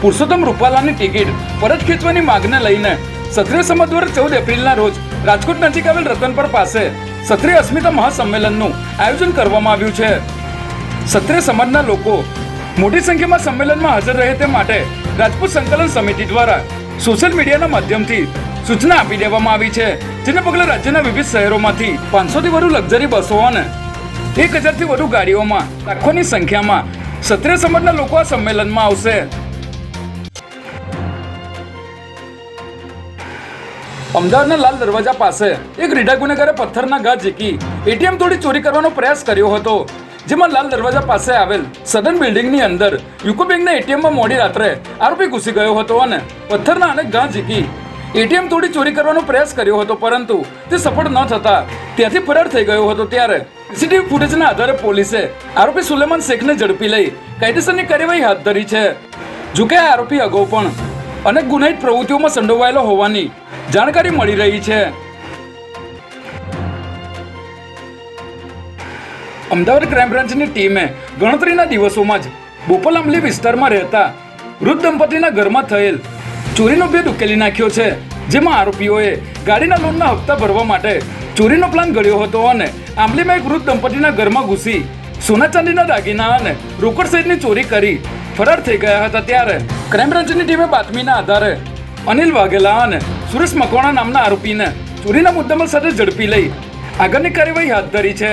Purushottam રૂપાલાની ticket પરત ખેંચવાની માંગને લઈને સત્રિય સમાજ દ્વારા ચૌદ એપ્રિલના રોજ રાજકોટ નજીક આવેલ રતનપર પાસે સત્રિય અસ્મિતા મહાસંમેલનનું આયોજન કરવામાં આવ્યું છે. સત્રિય સમાજના લોકો મોટી સંખ્યામાં સંમેલનમાં હાજર રહે તે માટે રાજપૂત સંકલન સમિતિ દ્વારા સોશિયલ મીડિયાના માધ્યમથી સૂચના આપી દેવામાં આવી છે, જેને પગલે રાજ્યના વિવિધ શહેરોમાંથી પાંચસોથી વધુ લક્ઝરી બસો અને એક હજારથી વધુ ગાડીઓમાં લાખોની સંખ્યામાં ક્ષત્રિય સમાજના લોકો આ સંમેલનમાં આવશે. અમદાવાદના લાલ દરવાજા પાસે એક રીઢા ગુનેગારે પથ્થરના ઘા ઝીકી. એટીએમ તોડી ચોરી કરવાનો પ્રયાસ કર્યો હતો. જેમાં લાલ દરવાજા પાસે આવેલ સદન બિલ્ડિંગની અંદર યુકો બેંકના એટીએમમાં મોડી રાત્રે આરોપી ઘૂસી ગયો હતો અને પથ્થરના અનેક ઘા ઝીકી. એટીએમ તોડી ચોરી કરવાનો પ્રયાસ કર્યો હતો, પરંતુ તે સફળ ન થતા ત્યાંથી ફરાર થઈ ગયો હતો ત્યારે સીસીટીવી ફૂટેજના આધારે પોલીસે આરોપી સુલેમાન શેખને ઝડપી લઈ કાયદેસરની કાર્યવાહી હાથ ધરી છે. જોકે આ આરોપી અગાઉ પણ અનેક ગુનાહિત પ્રવૃત્તિઓમાં સંડોવાયેલો હોવાની જાણકારી મળી રહી છે. અમદાવાદ ક્રાઇમ બ્રાન્ચની ટીમે ગણતરીના દિવસોમાં જ બોપલ આંબલી વિસ્તારમાં રહેતા વૃદ્ધ દંપતીના ઘરમાં થયેલ ચોરીનો ભેદ ઉકેલી નાખ્યો છે, જેમાં આરોપીઓએ ગાડીના લોનના હપ્તા ભરવા માટે ચોરીનો પ્લાન ઘડ્યો હતો અને આંબલીમાં એક વૃદ્ધ દંપતીના ઘરમાં ઘૂસી સોના ચાંદીના દાગીના અને રોકડ સહિતની ચોરી કરી ફરાર થઈ ગયા હતા ત્યારે ક્રાઇમ બ્રાન્ચની ટીમે બાતમીના આધારે અનિલ વાઘેલા અને સુરેશ મકવાણા નામના આરોપીને ચોરીના મુદ્દામાલ સાથે ઝડપી લઈ આગળની કાર્યવાહી હાથ ધરી છે.